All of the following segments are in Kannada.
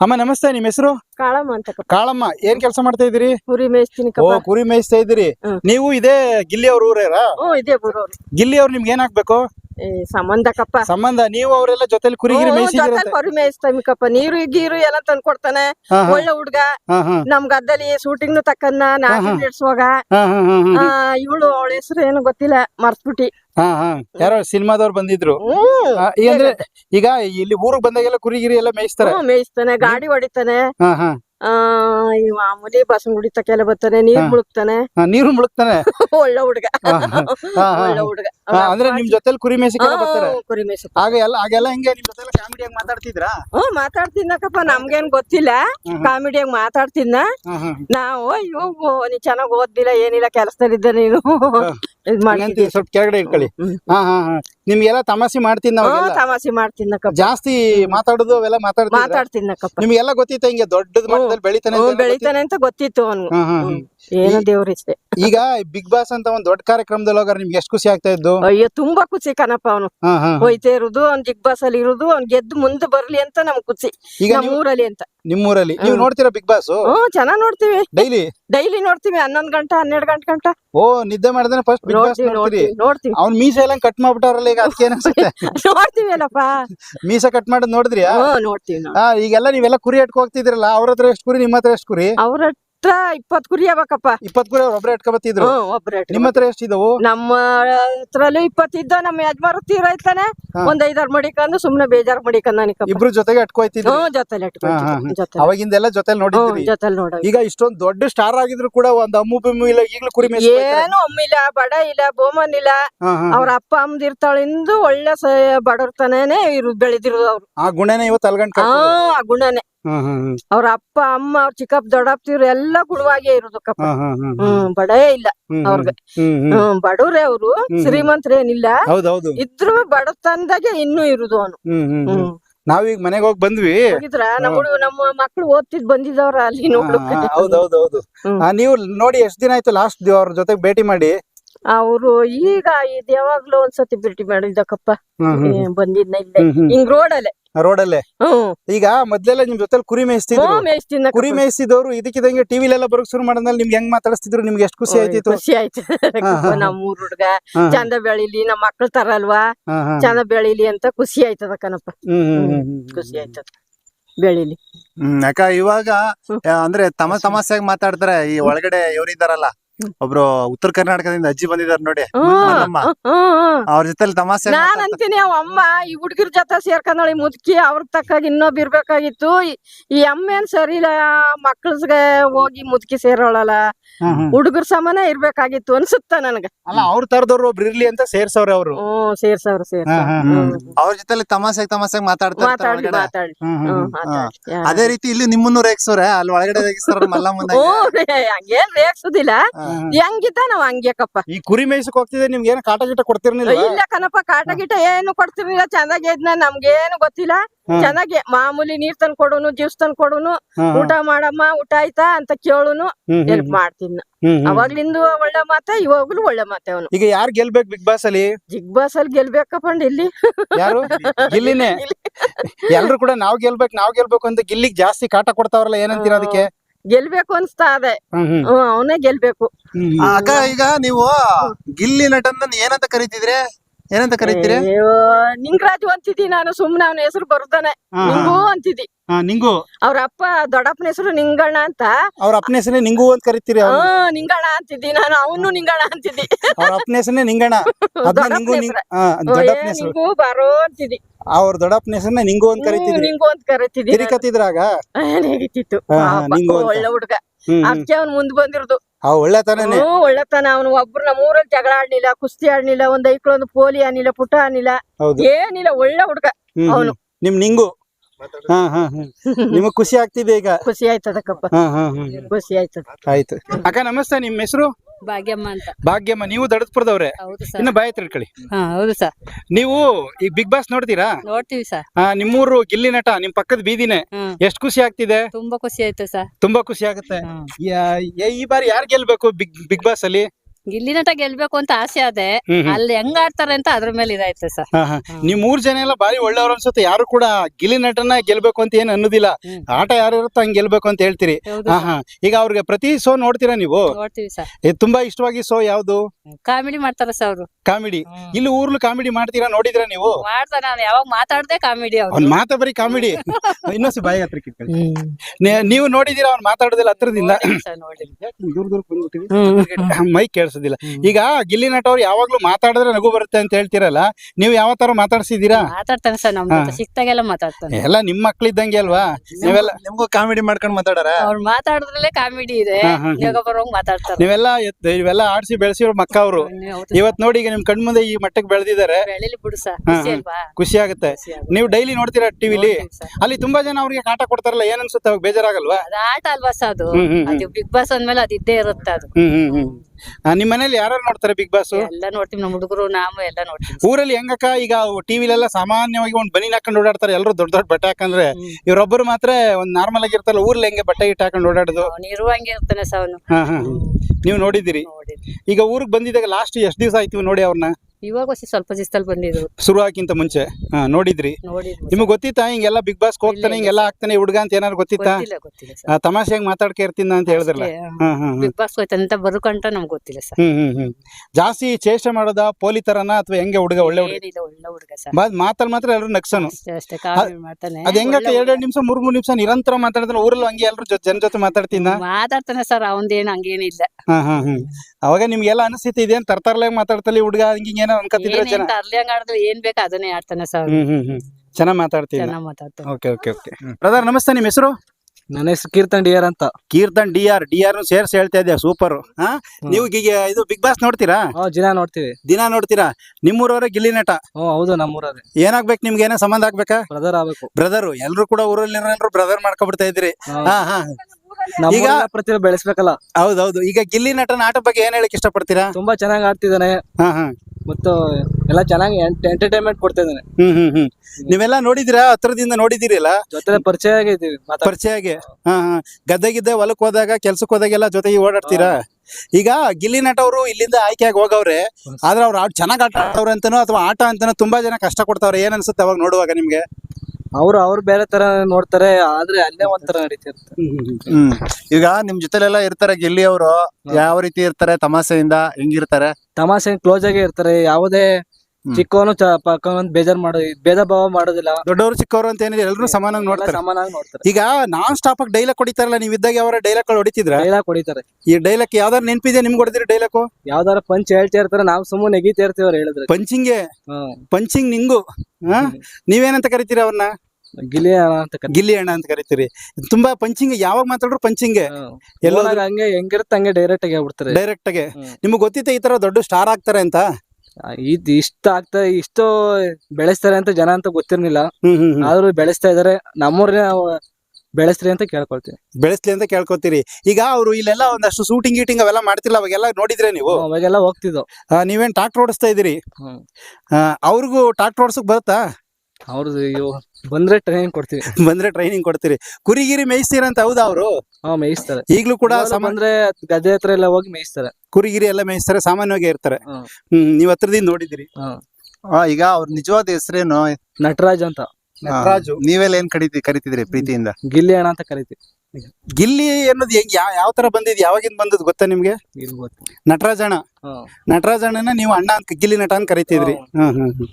ಅಮ್ಮ ನಮಸ್ತೆ ನಿಮ್ ಹೆಸರು? ಕಾಳಮ್ಮ ಅಂತ ಕಾಳಮ್ಮ ಏನ್ ಕೆಲಸ ಮಾಡ್ತಾ ಇದ್ರಿ ಕುರಿ ಮೇಯಿಸ್ತೀನಿ ಓ ಕುರಿ ಮೇಯಿಸ್ತಾ ಇದ್ದೀರಿ. ನೀವು ಇದೇ ಗಿಲ್ಲಿ ಅವ್ರ ಊರೇರಾ? ಓ ಇದೆ ಗಿಲ್ಲಿ ಅವ್ರು ನಿಮ್ಗೆ ಏನ್ ಹಾಕ್ಬೇಕು ಏ ಸಂಬಂಧ ಕಪ್ಪ. ಸಂಬಂಧ ನೀವು ಅವರೆಲ್ಲ ಜೊತೆಲಿ ಕುರಿ ಮೇಯಿಸ್ತಾಮಿ ಕಪ್ಪ. ನೀರು ಗೀರು ಎಲ್ಲ ತಂದ್ ಕೊಡ್ತಾನೆ. ಒಳ್ಳೆ ಹುಡ್ಗ. ನಮ್ ಗದ್ದಲ್ಲಿ ಶೂಟಿಂಗ್ ತಕ್ಕನ್ನ ನಾಟಿ. ನಡೆಸುವಾಗ ಇವಳು ಅವಳ ಹೆಸರು ಏನು ಗೊತ್ತಿಲ್ಲ ಮರ್ತ್ಬಿಟ್ಟಿ. ಹಾ ಹಾ. ಯಾರೋ ಸಿನಿಮಾದವ್ರು ಬಂದಿದ್ರು. ಹ್ಮ್. ಆ, ಈ ಅಂದ್ರೆ ಈಗ ಇಲ್ಲಿ ಊರಿಗೆ ಬಂದಾಗೆಲ್ಲ ಕುರಿ ಗಿರಿ ಎಲ್ಲ ಮೇಯಿಸ್ತಾರೆ. ಮೇಯಿಸ್ತಾನೆ ಗಾಡಿ ಹೊಡಿತಾನೆ. ಹಾ ಹಾ. ಆ ಈ ಮಾಮೂಲಿ ಬಸನ್ ಬರ್ತಾನೆ ನೀರ್ ಹಾ. ಮುಳುಗ್ತಾನೆ. ಹಾ, ನೀರು ಮುಳುಗ್ತಾನೆ. ಒಳ್ಳೆ ಹುಡುಗ. ಹಾ, ಹಾ, ಹಾ, ಒಳ್ಳೆ ಹುಡುಗ. ಹಾ, ಅಂದ್ರೆ ನಿಮ್ ಜೊತೆಲಿ ಕುರಿ ಮೇಯಿಸಿಕೆಲ್ಲ ಬರ್ತಾರೆ? ಹ್ಞೂ, ಕುರಿ ಮೇಯಿಸ ಆಗ ಎಲ್ಲ ಆಗೆಲ್ಲ ಹೆಂಗೆ ನಿಮ್ ಜೊತೆ ಕಾಮಿಡಿಯಾಗಿ ಮಾತಾಡ್ತಿದ್ರಾ? ಹ್ಮ್ ಮಾತಾಡ್ತೀನಕ್ಕಪ್ಪ ನಮ್ಗೇನ್ ಗೊತ್ತಿಲ್ಲ. ಹ್ಮ್. ಕಾಮಿಡಿಯಾಗ ಹಾ ಹಾ. ನಾವು ಅಯ್ಯೋ ನೀ ಚೆನ್ನಾಗ್ ಓದ್ಲಿಲ್ಲ ಏನಿಲ್ಲ ಕೆಲಸದಲ್ಲಿದ್ದ ನೀನು. ಇದ್ ಸ್ವಲ್ಪ ಕೆಳಗಡೆ ಇಟ್ಕೊಳ್ಳಿ ಹಾ ಹಾ ಹಾ. ನಿಮ್ಗೆಲ್ಲ ತಮಾಷೆ ಮಾಡ್ತೀನಿ ಹ್ಮ್, ನಾವೆಲ್ಲ ತಮಾಷೆ ಮಾಡ್ತೀನಕ್ಕಪ್ಪ ಜಾಸ್ತಿ ಮಾತಾಡೋದು ಅವೆಲ್ಲ ಮಾತಾಡ್ತೀನಿ ಮಾತಾಡ್ತೀನಕ್ಕಪ್ಪ ನಿಮ್ಗೆಲ್ಲ ಗೊತ್ತಿತ್ತ ಹಿಂಗೆ ದೊಡ್ಡದ ಮಟ್ಟದಲ್ಲಿ ಬೆಳಿತಾನೆ ಅಂತ ಎಲ್ಲ ಬೆಳಿತಾನೆ ಅಂತ ಗೊತ್ತಿತ್ತು ಅವನು ಗೊತ್ತಿತ್ತ? ಹಾ, ಹಾ, ಹಾ. ಏನೋ ಈಗ ಬಿಗ್ ಬಾಸ್ ಅಂತ ಒಂದ್ ದೊಡ್ಡ ಕಾರ್ಯಕ್ರಮದಲ್ಲಿ ಹೋಗಾರ ನಿಮ್ಗೆ ಎಷ್ಟು ಖುಷಿ ಆಗ್ತಾ ಇದ್ದು? ಅಯ್ಯೋ ತುಂಬಾ ಖುಷಿ ಕಣಪ್ಪ ಅವನು. ಹಾ, ಹಾ, ಹಾ. ಹೋಯ್ತಾ ಇರುದು ಅವ್ನ್ ಬಿಗ್ ಬಾಸ್ ಅಲ್ಲಿ ಇರುದು ಅವ್ನ್ ಗೆದ್ದು ಮುಂದೆ ಬರ್ಲಿ ಅಂತ ನಮ್ ಖುಷಿ. ಈಗ ನೀವು ಊರಲ್ಲಿ ಅಂತ. ನಿಮ್ಮೂರಲ್ಲಿ. ನೀವು ಹ್ಮ್. ನೋಡ್ತೀರಾ ಬಿಗ್ ಬಾಸ್? ಹ್ಮ್ ಚೆನ್ನಾಗ್ ನೋಡ್ತೀವಿ. ಡೈಲಿ? ಡೈಲಿ ನೋಡ್ತೀವಿ ಹನ್ನೊಂದ್ ಗಂಟೆ ಹನ್ನೆರಡ್ ಗಂಟೆ ಗಂಟ. ಓ ನಿದ್ದೆ ಮಾಡಿದ್ರೆ ಫಸ್ಟ್ ಬಿಗ್ ಬಾಸ್ ನೋಡ್ತೀವಿ ನೋಡ್ತೀರಿ. ನೋಡ್ತೀವಿ ನೋಡ್ತೀವಿ. ಅವ್ನ್ ಮೀಸೆ ಎಲ್ಲ ಕಟ್ ಮಾಡ್ಬಿಟ್ಟಾರಲ್ಲ ಈಗ ಅದಕ್ಕೆ ಅನ್ಸುತ್ತೆ? ನೋಡ್ತೀವಿ ಅಲ್ಲಪ್ಪ. ಮೀಸೆ ಕಟ್ ಮಾಡೋದ್ ನೋಡಿದ್ರಿ ಹ್ಮ್ ನೋಡ್ತೀವಿ ನಾವು ಈಗೆಲ್ಲ ನೀವೆಲ್ಲ ಕುರಿ ಇಟ್ಕೊ ಹೋಗ್ತಿದ್ರಲ್ಲ ಅವ್ರ ಹತ್ರ ಎಷ್ಟು ಕುರಿ ನಿಮ್ಮ ಹತ್ರ ಎಷ್ಟು ಕುರಿ? ಅವ್ರ ಹತ್ರ ಇಪ್ಪತ್ ಕುರಿ ಯಾವಕ್ಕಪ್ಪ ಇಪ್ಪತ್ ಕುರಿ ಅವ್ರ ಒಬ್ರೇ ಇಟ್ಕೊಬತ್ತಿದ್ರು ಹ್ಮ್ ಒಬ್ರೇ ಇಟ್ಕೊ ನಿಮ್ಮ ಹತ್ರ ಎಷ್ಟಿದವು ನಮ್ಮ ಹತ್ರಲ್ಲೂ ಇಪ್ಪತ್ತಿದ್ದ ನಮ್ಮ ಯಜಮಾನ ತೀರೈತಾನೆ ಹಾ. ಒಂದ್ ಐದಾರು ಮಡಿಕಂದು ಸುಮ್ನೆ ಬೇಜಾರ್ ಮಡಿಕಂದ ನನಕಪ್ಪ ಇಬ್ರು ಜೊತೆಗೆ ಇಟ್ಕೊಯ್ತಿದ್ರು ಹ್ಮ್ ಜೊತೆಲಿ ಹಾ, ಹಾ. ಜೊತೆ ಅವಾಗಿಂದೆಲ್ಲ ಜೊತೆಲಿ ನೋಡಿದ್ರಿ. ಜೊತೆಲಿ ನೋಡ ಈಗ ಇಷ್ಟೊಂದ್ ದೊಡ್ಡ ಸ್ಟಾರ್ ಆಗಿದ್ರು ಕೂಡ ಒಂದ್ ಅಮ್ಮು ಬಿಮ್ಮು ಇಲ್ಲ ಈಗ್ಲೂ ಕುರಿ ಮೇಯಿಸ್ಕೊಯ್ತಾರೆ. ಏನು ಅಮ್ಮಿಲ್ಲ ಬಡ ಇಲ್ಲ ಬೋಮನ್ ಇಲ್ಲ. ಹಾ, ಹಾ, ಅವ್ರ ಅಪ್ಪ ಅಮ್ಮದಿರ್ತಾಳಿಂದು ಒಳ್ಳೆ ಸ ಬಡವ್ರತನೇ ಇರು ಬೆಳೆದಿರೋದು ಅವ್ರು. ಆ ಗುಣನೇ ಇವತ್ತು ಅಲ್ಗಂಡ್ ಹಾ ಆ ಗುಣನೇ. ಅವ್ರ ಅಪ್ಪ ಅಮ್ಮ ಅವ್ರ ಚಿಕ್ಕಪ್ಪ ದೊಡ್ಡಪ್ಪ ಇವ್ರು ಎಲ್ಲ ಗುಣವಾಗೇ ಇರೋದಕ್ಕಪ್ಪ ಹ್ಮ್ ಬಡೇ ಇಲ್ಲ ಅವ್ರಿಗೆ. ಹ್ಮ್ ಬಡವ್ರೆ ಅವ್ರು. ಶ್ರೀಮಂತರೇನಿಲ್ಲ ಇದ್ರು ಬಡತನದಾಗೆ ಇನ್ನೂ ಇರುದು ಅವನು. ಹ್ಮ್ ನಾವೀಗ ಮನೆಗೆ ಹೋಗಿ ಬಂದ್ವಿ. ನಮ್ಮ ಮಕ್ಳು ಓದ್ತಿದ್ ಬಂದಿದ್ದವ್ರ ಅಲ್ಲಿ ಹೌದೌದೌದು. ನೀವು ನೋಡಿ ಎಷ್ಟ್ ದಿನ ಆಯ್ತು ಲಾಸ್ಟ್ ಅವ್ರ ಜೊತೆ ಭೇಟಿ ಮಾಡಿ? ಅವ್ರು ಈಗ ಇದ್ ಯಾವಾಗ್ಲೂ ಒಂದ್ಸತಿ ಭೇಟಿ ಮಾಡಿದಕ್ಕಪ್ಪ ಬಂದಿದ್ನ ಇಲ್ಲೇ. ಹಿಂಗ್ ರೋಡಲ್ಲೇ ರೋಡಲ್ಲೇ ಈಗ ಮೊದ್ಲೆಲ್ಲ ನಿಮ್ ಜೊತೆ ಕುರಿ ಮೇಯಿಸ್ತಿದ್ರು. ಕುರಿ ಮೇಯಿಸಿದವರು ಇದಕ್ಕಿದಂಗೆ ಟಿವಿಲೆಲ್ಲ ಬರೋಕ್ ಶುರು ಮಾಡಿದ್ಮೇಲೆ ನಿಮ್ಗೆ ಹೆಂಗ್ ಮಾತಾಡಿಸ್ತಿದ್ರು? ನಿಮ್ಗೆ ಎಷ್ಟು ಖುಷಿ ಆಯ್ತಿತ್ತು? ಖುಷಿ ಆಯ್ತು. ನಮ್ಮ ಊರ್ ಹುಡ್ಗ. ಚಂದ ಬೆಳಿಲಿ ನಮ್ಮ ಮಕ್ಳು ತರಲ್ವಾ? ಅಲ್ವಾ. ಚಂದ ಬೆಳಿಲಿ ಅಂತ ಖುಷಿ ಆಯ್ತದ ಕಣಪ್ಪ. ಹ್ಮ್. ಖುಷಿ ಆಯ್ತದ ಬೆಳಿಲಿ. ಹ್ಮ್ ಯಾಕ ಇವಾಗ ಅಂದ್ರೆ ತಮ ಸಮಸ್ಯೆಗೆ ಮಾತಾಡ್ತಾರೆ ಈ ಒಳಗಡೆ ಇವರಿದ್ದಾರಲ್ಲ. ಒಬ್ರು ಉತ್ತರ ಕರ್ನಾಟಕದಿಂದ ಅಜ್ಜಿ ಬಂದಿದಾರ ನೋಡಿ. ಅವ್ರ ಜೊತೆಲಿ ತಮಾಷೆ ನಾನ್ ಅಂತೀನಿ ಅವ್ ಅಮ್ಮ ಈ ಹುಡುಗಿರ್ ಜೊತೆ ಸೇರ್ಕೊಂಡೋಳಿ ಮುದುಕಿ ಅವ್ರ ತಕ್ಕಾಗಿ ಇನ್ನೊಬ್ ಇರ್ಬೇಕಾಗಿತ್ತು. ಈ- ಅಮ್ಮ ಏನ್ ಸರಿ ಇಲ್ಲ ಹೋಗಿ ಮುದುಕಿ ಸೇರೋಳಲ್ಲ. ಹುಡುಗರ್ ಸಮಾನ ಇರ್ಬೇಕಾಗಿತ್ತು ಅನ್ಸುತ್ತ ನನ್ಗ? ಅಲ್ಲ ಅವ್ರ ತರದವ್ರು ಒಬ್ರು ಇರ್ಲಿ ಅಂತ ಸೇರ್ಸವ್ರೆ ಅವರು. ಸೇರ್ಸವ್ರು ಹಾ, ಅವ್ರ ಜೊತೆಲಿ ತಮಾಷೆ ತಮಾಷೆ ಮಾತಾಡ್ತಾರೆ ಅದೇ ರೀತಿ ಇಲ್ಲಿ ನಿಮ್ಮನ್ನು ರೇಗಿಸೋರೆ ಅಲ್ಲಿ ಒಳಗಡೆ ರೇಗಿಸ್ತಾರ ಮಲ್ಲಮ್ಮನ ಹಂಗೇನ್ ರೇಗ್ಸುದಿಲ್ಲ. ಹೆಂಗಿದ್ದ ನಾವ್ ಹಂಗ್ಯಾಕಪ್ಪ. ಈ ಕುರಿ ಮೇಯ್ಸಕ್ ಹೋಗ್ತಿದ್ರೆ ನಿಮ್ಗೆ ಏನು ಕಾಟ ಗೀಟ ಕೊಡ್ತಿರ್ನಿಲ್ಲ ಇಲ್ಲ ಕನಪ್ಪ ಕಾಟ ಗೀಟ ಏನು ಕೊಡ್ತಿರ್ಲಿಲ್ಲ ಚೆನ್ನಾಗಿ ಇದ್ನ ನಮ್ಗೇನು ಗೊತ್ತಿಲ್ಲ. ಚೆನ್ನಾಗಿ ಮಾಮೂಲಿ ನೀರ್ ತಂದ್ ಕೊಡುನು ಜ್ಯೂಸ್ ತಂದ್ ಕೊಡುನು ಊಟ ಮಾಡಮ್ಮ ಊಟ ಆಯ್ತಾ ಅಂತ ಕೇಳುನು ಹೆಲ್ಪ್ ಮಾಡ್ತಿದ್ನ. ಅವಾಗ್ಲಿಂದ ಒಳ್ಳೆ ಮಾತೆ ಇವಾಗ್ಲೂ ಒಳ್ಳೆ ಮಾತೆ ಅವನು. ಈಗ ಯಾರು ಗೆಲ್ಬೇಕು ಬಿಗ್ ಬಾಸ್ ಅಲ್ಲಿ? ಬಿಗ್ ಬಾಸ್ ಅಲ್ಲಿ ಗೆಲ್ಬೇಕಪ್ಪ ಇಲ್ಲಿ. ಯಾರು? ಗಿಲ್ಲಿನೇ. ಎಲ್ರು ಕೂಡ ನಾವ್ ಗೆಲ್ಬೇಕು ನಾವ್ ಗೆಲ್ಬೇಕು ಅಂತ ಗಿಲ್ಲಿಗ್ ಜಾಸ್ತಿ ಕಾಟ ಕೊಡ್ತಾವ್ರಲ್ಲ ಏನಂತೀರ ಅದಕ್ಕೆ? ಗೆಲ್ಬೇಕು ಅನ್ಸ್ತಾ ಇದೆ. ಅವನೇ ಗೆಲ್ಬೇಕು. ಅಕ್ಕ ಈಗ ನೀವು ಗಿಲ್ಲಿ ನಟನ್ನ ಏನಂತ ಕರಿತಿದ್ರೆ? ಏನಂತ ಕರೀತೀರ? ಅಯ್ಯೋ, ನಿಂಗರಾಜು ಅಂತಿದ್ದಿ ನಾನು ಸುಮ್ನೆ ಅವನ ಹೆಸರು ಬರ್ತಾನೆ ಹಾ, ನಿಂಗು ಅಂತಿದ್ದಿ. ಹಾ, ನಿಂಗು? ಅವ್ರ ಅಪ್ಪ ದೊಡ್ಡಪ್ಪನ ಹೆಸರು ನಿಂಗಣ್ಣ ಅಂತ. ಅವ್ರ ಅಪ್ಪನ ಹೆಸರೇ ನಿಂಗು ಅಂತ ಕರಿತೀರಿ ಹಾ ನಿಂಗಣ್ಣ ಅಂತಿದ್ದಿ ನಾನು ಅವನು ನಿಂಗಣ್ಣ ಅಂತಿದ್ದಿ. ಅವ್ರ ಅಪ್ಪನ ಹೆಸರೇ ನಿಂಗಣ್ಣ. ಅದನ್ನ ದೊಡ್ಡಪ್ಪನ ನಿಂಗು ನಿಂಗ್- ಹೆಸ್ರು. ಹಾ, ದೊಡ್ಡಪ್ಪನ ಏ, ಹೆಸರು. ನಿಂಗು ಬಾರೋ ಅಂತಿದ್ದಿ. ಅವ್ರ ದೊಡ್ಡಪ್ಪನ ಹೆಸರನ್ನ ನಿಂಗು ಅಂತ ಹ್ಮ್, ಕರಿತಿದ್ರಿ. ನಿಂಗು ಅಂತ ಕರಿತಿದ್ದಿ. ತಿರಿಕತ್ತಿದ್ರಾಗ? ನೆಗಿತಿತ್ತು. ಹಾ, ಹಾ, ನಿಂಗು ಅಂತ. ಒಳ್ಳೆ ಹುಡುಗ. ಹ್ಮ್ ಹ್ಮ್. ಅದಕ್ಕೆ ಅವ್ನು ಮುಂದ್ ಬಂದಿರೋದು. ಒಳ್ಳೆತನ. ಅವನು ಒಬ್ರು ನಮ್ಮ ಊರಲ್ಲಿ ಜಗಳ ಆಡ್ಲಿಲ್ಲ ಕುಸ್ತಿ ಆಡ್ಲಿಲ್ಲ ಒಂದ್ ಐಕ್ಳು ಒಂದು ಪೋಲಿ ಆನಿಲ್ಲ ಪುಟ ಆನಿಲ್ಲ ಹೌದು. ಏನಿಲ್ಲ ಒಳ್ಳೆ ಹುಡ್ಗ ಅವನು ಹ್ಮ್. ಅವ್ನು. ನಿಮ್ ನಿಂಗು. ಹಾ ಹಾ ಹಾ ನಿಮಗ್ ಖುಷಿ ಆಗ್ತಿದೆ ಈಗ? ಖುಷಿ ಆಯ್ತದಕ್ಕಪ್ಪ. ಹಾ ಹಾ ಹಾ ಖುಷಿ ಆಯ್ತದ. ಆಯ್ತು. ಅಕ್ಕ ನಮಸ್ತೆ. ನಿಮ್ ಹೆಸರು? ಭಾಗ್ಯಮ್ಮ ಅಂತ. ಭಾಗ್ಯಮ್ಮ ನೀವು ದಡದ್ಪುರದವ್ರೆ. ಹೌದು ಸರ್. ಇನ್ನು ಬಾಯಿ ತಿಳ್ಕೊಳ್ಳಿ. ಹಾ ಹೌದು ಸರ್. ನೀವು ಈ ಬಿಗ್ ಬಾಸ್ ನೋಡ್ತೀರಾ? ನೋಡ್ತೀವಿ ಸರ್. ಆ, ನಿಮ್ಮೂರು ಗಿಲ್ಲಿ ನಟ ನಿಮ್ ಪಕ್ಕದ ಬೀದಿನೇ. ಎಷ್ಟು ಎಷ್ಟ್ ಖುಷಿ ಆಗ್ತಿದೆ? ತುಂಬಾ ಖುಷಿ ಆಯ್ತು ಸರ್. ತುಂಬಾ ಖುಷಿ ಆಗುತ್ತೆ. ಯಾ- ಈ ಬಾರಿ ಯಾರ್ ಗೆಲ್ಬೇಕು ಬಿಗ್ ಬಿಗ್ ಬಾಸ್ ಅಲ್ಲಿ? ಗಿಲ್ಲಿ ನಟ ಗೆಲ್ಬೇಕು ಅಂತ ಆಸೆ ಅದೇ ಹ್ಮ್ ಹ್ಮ್. ಅಲ್ಲಿ ಹೆಂಗ್ ಆಡ್ತಾರೆ ಅಂತ ಅದ್ರ ಮೇಲೆ ಇದಾಯ್ತು ಸರ್. ಹಾ, ಹಾ. ನೀವ್ ಮೂರ್ ಜನ ಎಲ್ಲ ಬಾರಿ ಒಳ್ಳೆಯವ್ರು ಅನ್ಸುತ್ತೆ. ಯಾರು ಕೂಡ ಗಿಲ್ಲಿ ನಟನ ಗೆಲ್ಬೇಕು ಅಂತ ಏನ್ ಅನ್ನೋದಿಲ್ಲ. ಹ್ಮ್. ಆಟ ಯಾರು ಇರುತ್ತೋ ಹಂಗ್ ಗೆಲ್ಬೇಕು ಅಂತ ಹೇಳ್ತೀರಿ. ಹೌದು ಹಾ ಹಾ. ಈಗ ಅವ್ರಿಗೆ ಪ್ರತಿ ಸೋ ನೋಡ್ತೀರಾ ನೀವು? ನೋಡ್ತೀವಿ ಸರ್. ಏ, ತುಂಬಾ ಇಷ್ಟವಾಗಿ ಸೋ ಯಾವ್ದು? ಕಾಮಿಡಿ ಮಾಡ್ತಾರ ಸರ್ ಅವರು. ಕಾಮಿಡಿ. ಇಲ್ಲಿ ಊರ್ಲು ಕಾಮಿಡಿ ಮಾಡ್ತೀರಾ ನೋಡಿದ್ರ ನೀವು? ಮಾಡ್ತಾರ ನಾನು. ಯಾವಾಗ ಮಾತಾಡ್ದೆ ಕಾಮಿಡಿ ಅವ್ರು. ಅವ್ನ್ ಮಾತ ಬರೀ ಕಾಮಿಡಿ. ಇನ್ನೊಂದು ಬಾಯಿ ಹತ್ರ ಕಿತ್ಕೊಳ್ಳಿ. ನೇ- ನೀವು ನೋಡಿದೀರಾ ಅವ್ನ್ ಮಾತಾಡೋದಿಲ್ಲ ಹತ್ರದಿಂದ? ಸರ್ ನೋಡಿ ದೂರ ದೂರ ಮೈ ಕೇಳಿಸೋದಿಲ್ಲ ಈಗ ಗಿಲ್ಲಿ ನಟ ಅವ್ರು ಯಾವಾಗ್ಲೂ ಮಾತಾಡಿದ್ರೆ ನಗು ಬರುತ್ತೆ ಅಂತ ಹೇಳ್ತಿರಲ್ಲ ನೀವು ಯಾವ ತರ ಮಾತಾಡ್ಸಿದೀರಾ ಮಾತಾಡ್ತಾನೆ ಸರ್ ನಮ್ ಜೊತೆ ಸಿಕ್ತಾಗೆಲ್ಲ ಮಾತಾಡ್ತಾನೆ. ಎಲ್ಲ ನಿಮ್ ಮಕ್ಳಿದ್ದಂಗೆ ಅಲ್ವಾ? ನೀವೆಲ್ಲ ನಿಮ್ಗೂ ಕಾಮಿಡಿ ಮಾಡ್ಕೊಂಡ್ ಮಾತಾಡಾರ? ಅವ್ರು ಮಾತಾಡಿದ್ರಲ್ಲೇ ಕಾಮಿಡಿ ಇದೆ. ಇವಾಗ ಬರೋಂಗ್ ಮಾತಾಡ್ತಾರೆ. ನೀವೆಲ್ಲ ಎತ್- ಇವೆಲ್ಲ ಆಡ್ಸಿ ಬೆಳೆಸಿರೋ ಮಕ್ಕ ಅವರು. ಇವತ್ ನೋಡಿ ಈಗ ನಿಮ್ ಕಣ್ ಮುಂದೆ ಈ ಮಟ್ಟಕ್ಕೆ ಬೆಳೆದಿದ್ದಾರೆ. ಬೆಳಿಲಿ ಬಿಡು ಸರ್ ಖುಷಿ ಅಲ್ವಾ? ಖುಷಿ ಆಗುತ್ತೆ. ಖುಷಿ ಆಗುತ್ತೆ. ನೀವು ಡೈಲಿ ನೋಡ್ತೀರಾ ಟಿವಿಲಿ? ನೋಡ್ತೀವಿ sir. ಅಲ್ಲಿ ತುಂಬಾ ಜನ ಅವ್ರಿಗೆ ಕಾಟ ಕೊಡ್ತಾರಲ್ಲ ಏನ್ ಅನ್ಸುತ್ತೆ ಅವಾಗ? ಬೇಜಾರಾಗಲ್ವಾ? ಅದು ಆಟ ಅಲ್ವಾ ಸರ್ ಅದು? ಹ್ಮ್, ಹ್ಮ್, ಹ್ಮ್. ಅದು ಬಿಗ್ ಬಾಸ್ ಅಂದ್ಮೇಲೆ ಅದಿದ್ದೇ ಇದ್ದೇ ಇರುತ್ತೆ ಅದು. ಹ್ಮ್ ಹ್ಮ್ ಹ್ಮ್. ಆ, ನಿಮ್ ಮನೇಲಿ ಯಾರು ನೋಡ್ತಾರೆ ಬಿಗ್ ಬಾಸ್ ಎಲ್ಲ ನೋಡ್ತೀವಿ ನಮ್ಮ ಹುಡುಗರು ನಾವು ಎಲ್ಲ ನೋಡ್ತೀವಿ. ಊರಲ್ಲಿ ಹೆಂಗಕ್ಕ ಈಗ ಟಿವಿಲೆಲ್ಲ ಸಾಮಾನ್ಯವಾಗಿ ಒಂದ್ ಬನಿ ಹಾಕೊಂಡು ಓಡಾಡ್ತಾರೆ ಎಲ್ಲರೂ ದೊಡ್ಡ ದೊಡ್ಡ ಬಟ್ಟೆ ಹಾಕಂದ್ರೆ. ಇವರೊಬ್ಬರು ಮಾತ್ರ ಒಂದ್ ನಾರ್ಮಲ್ ಆಗಿರ್ತಾರಲ್ಲ ಊರ್ಲಿ ಹೆಂಗೆ ಬಟ್ಟೆ ಇಟ್ಟು ಹಾಕೊಂಡು ಓಡಾಡೋದು? ನೀರು ಇರುವಂಗೆ ಇರ್ತಾನೆ ಹಾ ನೀವು ನೋಡಿದಿರಿ ಈಗ ಊರಿಗೆ ಬಂದಿದ್ದಾಗ ಲಾಸ್ಟ್ ಎಷ್ಟು ದಿವಸ ಆಯ್ತು ನೋಡಿ ಅವ್ರನ್ನ ಇವಾಗ ಹೊಸಿ ಸ್ವಲ್ಪ ದಿವಸದಲ್ಲಿ ಬಂದಿದ್ರು ಶುರು ಹಾಕಿಂತ ಮುಂಚೆ. ಹಾ ನೋಡಿದ್ರಿ. ನೋಡಿದ್ವಿ ನಿಮ್ಗೆ ಗೊತ್ತಿತ್ತಾ? ಹಿಂಗೆಲ್ಲ ಬಿಗ್ ಬಾಸ್ ಹೋಗ್ತಾನೆ ಹಿಂಗೆಲ್ಲ ಆಗ್ತಾನೆ ಹುಡುಗ ಅಂತ ಏನಾದ್ರು ಗೊತ್ತಿತ್ತಾ? ಗೊತ್ತಿಲ್ಲ ಗೊತ್ತಿಲ್ಲ ಸರ್. ತಮಾಷೆಯಾಗಿ ಮಾತಾಡ್ಕೆ ಇರ್ತೀನಿ ಅಂತ ಹೇಳಿದ್ರಲ್ಲ. ಹಾ ಹಾ ಹಾ. ಬಿಗ್ ಬಾಸ್ ಹೋಯ್ತಂತ ಬರುಕಂಟ ನಮ್ಗೆ ಗೊತ್ತಿಲ್ಲ ಸರ್. ಹ್ಮ್ ಹ್ಮ್ ಹ್ಮ್. ಜಾಸ್ತಿ ಚೇಷ್ಟೆ ಮಾಡೋದ ಪೋಲಿ ತರನ ಅಥವಾ ಹೆಂಗೆ ಹುಡುಗ ಒಳ್ಳೆ ಹುಡುಗ? ಏನಿಲ್ಲ ಒಳ್ಳೆ ಹುಡುಗ ಸರ್. ಮಾತಲ್ಲಿ ಮಾತ್ರ ಎಲ್ಲರೂ ನಕ್ಸನು ಅಷ್ಟೇ ಅಷ್ಟೇ ಕಾಮಿಡಿ ಮಾಡ್ತಾನೆ. ಅದ್ ಹೆಂಗಕ್ಕ ಒಳ್ಳೆ ಎರಡೆರಡು ನಿಮಿಷ ಮೂರ್ ಮೂರ್ ನಿಮಿಷ ನಿರಂತರ ಮಾತಾಡಿದ್ರೆ ಊರಲ್ಲಿ ಹಂಗೆ ಎಲ್ರು ಜೊ- ಜನ ಜೊತೆ ಮಾತಾಡ್ತೀನ? ಮಾತಾಡ್ತಾನೆ ಸರ್ ಅವಂದೇನು ಹಂಗೇನಿಲ್ಲ. ಅವಾಗ ನಿಮ್ಗೆಲ್ಲ ಅನಿಸ್ತೈತಿ ಇದೇನ್ ತರ್ತರ್ಲಾಗ ಮಾತಾಡ್ತಲ್ಲಿ ಹುಡುಗ ಹಿಂಗ ಏನೋ ಅನ್ಕೋತಿದ್ರೆ ಜನ ತರ್ಲಿಯಂಗ್ ಆಡಿದ್ರು ಏನ್ ಬೇಕು ಅದನ್ನೇ ಆಡ್ತಾನೆ ಸರ್. ಹ್ಮ್ ಹ್ಮ್ ಹ್ಮ್. ಚೆನ್ನಾಗ್ ಮಾತಾಡ್ತೀನಿ. ಚೆನ್ನಾಗ್ ಮಾತಾಡ್ತಾನೆ. Okay okay okay. ಬ್ರದರ್ ನಮಸ್ತೆ ನಿಮ್ ಹೆಸರು? ನನ್ನ ಹೆಸರು ಕೀರ್ತನ್ ಡಿಯರ್ ಅಂತ. Keerthan D R D R ಸೇರ್ಸಿ ಹೇಳ್ತಾ ಇದ್ದೆ ಸೂಪರ್. ಹಾ? ನೀವು ಈಗ ಇದು ಬಿಗ್ ಬಾಸ್ ನೋಡ್ತೀರಾ? ಹಾ ದಿನ ನೋಡ್ತೀವಿ. ದಿನ ನೋಡ್ತೀರಾ? ನಿಮ್ಮೂರವರ ಗಿಲ್ಲಿ ನಟ. ಹ್ಞೂ ಹೌದು ನಮ್ಮೂರದೇ ಏನಾಗ್ಬೇಕು ನಿಮ್ಗೆ ಏನೋ ಸಂಬಂಧ ಆಗ್ಬೇಕಾ? ಬ್ರದರ್ ಆಗ್ಬೇಕು. ಬ್ರದರ್ ಎಲ್ರು ಕೂಡ ಊರಲ್ಲಿ ಬ್ರದರ್ ಮಾಡ್ಕೊಬಿಡ್ತಾ ಇದ್ರಿ. ಹಾ. ಹಾ ಈಗ ಪ್ರತಿಭೆ ಬೆಳೆಸ್ಬೇಕಲ್ಲ. ಹೌದೌದು ಈಗ ಗಿಲ್ಲಿ ನಟನ ಆಟ ಬಗ್ಗೆ ಏನ್ ಹೇಳಕ್ ಇಷ್ಟಪಡ್ತೀರಾ? ತುಂಬಾ ಚೆನ್ನಾಗಿ ಆಡ್ತಿದ್ದಾನೆ. ಹಾ ಹಾ. ಮತ್ತು ಎಲ್ಲ ಚೆನ್ನಾಗಿ ಎಂಟರ್ಟೈನ್ಮೆಂಟ್ ಕೊಡ್ತಾ ಇದ್ದಾನೆ. ಹ್ಮ್ ಹ್ಮ್ ಹ್ಮ್. ನೀವೆಲ್ಲ ನೋಡಿದಿರಾ ಹತ್ರದಿಂದ ನೋಡಿದಿರಲ್ಲ ಜೊತೆ ಪರಿಚಯ ಆಗಿದ್ದೀವಿ ಮಾತಾಡ್ ಪರಿಚಯ ಆಗಿ. ಹಾ ಹಾ. ಗದ್ದೆ ಗಿದ್ದೆ ಹೊಲಕ್ ಹೋದಾಗ ಕೆಲ್ಸಕ್ ಹೋದಾಗೆಲ್ಲ ಜೊತೆಗೆ ಓಡಾಡ್ತೀರಾ? ಈಗ ಗಿಲ್ಲಿ ನಟ ಅವರು ಇಲ್ಲಿಂದ ಆಯ್ಕೆಯಾಗಿ ಹೋಗವ್ರೆ. ಆದ್ರೆ ಅವ್ರು ಚೆನ್ನಾಗ್ ಆಟ ಆಡ್ತವ್ರೆ ಅಂತಾನೋ ಅಥವಾ ಆಟ ಅಂತಾನೋ ತುಂಬಾ ಜನ ಕಷ್ಟ ಕೊಡ್ತಾವ್ರೆ. ಏನ್ ಅನ್ಸುತ್ತೆ ಅವಾಗ ನೋಡುವಾಗ ನಿಮ್ಗೆ? ಅವ್ರು ಅವ್ರು ಬೇರೆ ತರ ನೋಡ್ತಾರೆ ಆದ್ರೆ ಅಲ್ಲೇ ಒಂಥರ ನಡೀತಿರುತ್ತೆ ಹ್ಮ್ ಈಗ ನಿಮ್ ಜೊತೆಲೆಲ್ಲ ಇರ್ತಾರೆ ಗಿಲ್ಲಿ ಅವರು ಯಾವ ರೀತಿ ಇರ್ತಾರೆ ತಮಾಷೆಯಿಂದ ಹೆಂಗಿರ್ತಾರೆ? ತಮಾಷೆ ಕ್ಲೋಸ್ ಆಗೇ ಇರ್ತಾರೆ ಯಾವುದೇ ಚಿಕ್ಕವನು ಪಕ್ಕವನು ಬೇಜಾರ್ ಮಾಡೋ ಭೇದ ಭಾವ ಮಾಡೋದಿಲ್ಲ. ದೊಡ್ಡವರು ಚಿಕ್ಕವರು ಅಂತ ಏನಿದೆ ಎಲ್ಲರೂ ಸಮಾನಾಗಿ ನೋಡ್ತಾರೆ. ಸಮಾನಾಗಿ ನೋಡ್ತಾರೆ. ಈಗ ನಾನ್ ಸ್ಟಾಪ್ ಆಗಿ ಡೈಲಾಗ್ ಹೊಡಿತಾರಲ್ಲ ನೀವ್ ಇದ್ದಾಗ ಅವರ ಡೈಲಾಗ್ ಹೊಡಿತಿದ್ರ? ಡೈಲಾಗ್ ಹೊಡಿತಾರೆ. ಈ ಡೈಲಾಗ್ ಯಾವ್ದಾರ ನೆನ್ಪಿದೆ ನಿಮ್ಗೆ ಹೊಡೆದಿರಿ ಡೈಲಾಗ್ ಯಾವ್ದಾರ ಪಂಚ್ ಹೇಳ್ತಾ ಇರ್ತಾರೆ ನಾವು ಸುಮ್ಮನೆ ನೆಗಿತಾ ಇರ್ತೀವಿ ಅವ್ರು ಹೇಳಿದ್ರೆ. ಪಂಚಿಂಗೆ ಪಂಚಿಂಗ್ ನಿಂಗು? ನೀವೇನಂತ ಕರಿತೀರಿ ಅವ್ರನ್ನ? ಗಿಲಿ ಅಂತ. ಗಿಲ್ಲಿ ಅಣ್ಣ ಅಂತ ಕರಿತೀರಿ. ತುಂಬಾ ಪಂಚಿಂಗ್ ಯಾವಾಗ ಮಾತಾಡ್ರು ಪಂಚಿಂಗ್ ಎಲ್ಲ ಹಂಗೆ ಹೆಂಗಿರುತ್ತೆ ಹಂಗೆ ಡೈರೆಕ್ಟ್ ಆಗಿ ಆಗ್ಬಿಡ್ತಾರೆ ಡೈರೆಕ್ಟ್ ಆಗಿ. ನಿಮ್ಗೆ ಗೊತ್ತಿತ್ತೆ ಈ ತರ ದೊಡ್ಡ ಸ್ಟಾರ್ ಆಗ್ತಾರೆ ಅಂತ? ಇದ್ ಇಷ್ಟ ಆಗ್ತಾ ಇಷ್ಟು ಬೆಳೆಸ್ತಾರೆ ಅಂತ ಜನ ಅಂತ ಗೊತ್ತಿರ್ಲಿಲ್ಲ. ಹ್ಮ್ ಹ್ಮ್ ಹ್ಮ್. ಆದ್ರೂ ಬೆಳೆಸ್ತಾ ಇದಾರೆ ನಮ್ಮೂರ್ನ ಬೆಳೆಸ್ರಿ ಅಂತ ಕೇಳ್ಕೊಳ್ತೀನಿ ಬೆಳೆಸ್ಲಿ ಅಂತ ಕೇಳ್ಕೊತೀರಿ. ಈಗ ಅವ್ರು ಇಲ್ಲೆಲ್ಲ ಒಂದಷ್ಟು ಶೂಟಿಂಗ್ ಗೀಟಿಂಗ್ ಅವೆಲ್ಲ ಮಾಡ್ತಿಲ್ಲ ಅವಾಗೆಲ್ಲ ನೋಡಿದ್ರೆ ನೀವು? ಅವಾಗೆಲ್ಲ ಹೋಗ್ತಿದ್ವು ಆ, ನೀವೇನ್ ಟ್ರಾಕ್ಟರ್ ಓಡಿಸ್ತಾ ಇದೀರಿ ಹ್ಮ್. ಆ, ಅವ್ರಿಗೂ ಟ್ರಾಕ್ಟರ್ ಓಡಿಸಕ್ ಬರುತ್ತಾ? ಅವ್ರದ್ದು ಅಯ್ಯೋ ಬಂದ್ರೆ ಟ್ರೈನಿಂಗ್ ಕೊಡ್ತೀವಿ. ಬಂದ್ರೆ ಟ್ರೈನಿಂಗ್ ಕೊಡ್ತೀರಿ. ಕುರಿಗಿರಿ ಮೇಯಿಸ್ತೀರಂತ ಹೌದಾ ಅವರು? ಹಾ ಮೇಯಿಸ್ತಾರೆ. ಈಗ್ಲೂ ಕೂಡ ಸಾಮಾನ್ಯ ಬಂದ್ರೆ ಗದ್ದೆ ಹತ್ರ ಎಲ್ಲ ಹೋಗಿ ಮೇಯಿಸ್ತಾರೆ. ಕುರಿಗಿರಿ ಎಲ್ಲ ಮೇಯಿಸ್ತಾರೆ ಸಾಮಾನ್ಯವಾಗಿ ಇರ್ತಾರೆ. ಹ್ಮ್. ಹ್ಮ್ ನೀವ್ ಹತ್ರದಿಂದ ನೋಡಿದಿರಿ ಹಾ. ಆ, ಈಗ ಅವ್ರ ನಿಜವಾದ ಹೆಸರೇನು? ನಟರಾಜ್ ಅಂತ. ನಟರಾಜು. ನೀವೆಲ್ಲ ಏನ್ ಕರಿತಿ ಕರಿತಿದ್ರಿ ಪ್ರೀತಿಯಿಂದ? ಗಿಲ್ಲಿ ಅಣ್ಣ ಅಂತ ಕರಿತೀವಿ. ಗಿಲ್ಲಿ ಅನ್ನೋದು ಹೆಂಗ್ ಯಾವ ಯಾವ ತರ ಬಂದಿದ್ ಯಾವಾಗಿಂದ ಬಂದದ್ ಗೊತ್ತಾ ನಿಮ್ಗೆ? ನಟರಾಜಣ್ಣ. ನಟರಾಜಣ್ಣನ ನೀವು ಅಣ್ಣ ಅಂತ ಗಿಲ್ಲಿ ನಟ ಅಂತ ಕರಿತಿದ್ರಿ. ಹ್ಮ್ ಹ್ಮ್ ಹ್ಮ್.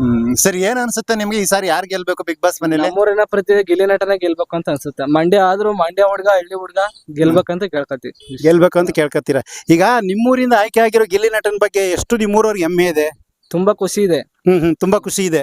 ಹ್ಮ್ ಸರಿ ಏನ್ ಅನ್ಸುತ್ತೆ ನಿಮ್ಗೆ? ಈ ಸಾರಿ ಯಾರು ಗೆಲ್ಬೇಕು ಬಿಗ್ ಬಾಸ್ ಮನೇಲಿ? ನಮ್ಮೂರಿನ ಪ್ರತಿ ಗಿಲ್ಲಿ ನಟನ ಗೆಲ್ಬೇಕು ಅಂತ ಅನ್ಸುತ್ತೆ. ಮಂಡ್ಯ ಆದ್ರೂ ಮಂಡ್ಯ ಹುಡ್ಗ ಹಳ್ಳಿ ಹುಡ್ಗ ಗೆಲ್ಬೇಕಂತ ಕೇಳ್ಕತಿ ಗೆಲ್ಬೇಕು ಅಂತ ಕೇಳ್ಕೊತೀರಾ ಈಗ ನಿಮ್ಮೂರಿಂದ ಆಯ್ಕೆ ಆಗಿರೋ ಗಿಲ್ಲಿ ನಟನ ಬಗ್ಗೆ ಎಷ್ಟು ನಿಮ್ಮೂರವ್ರಿಗೆ ಹೆಮ್ಮೆ ಇದೆ? ತುಂಬಾ ಖುಷಿ ಇದೆ. ಹ್ಮ್ ಹ್ಮ್ ತುಂಬಾ ಖುಷಿ ಇದೆ.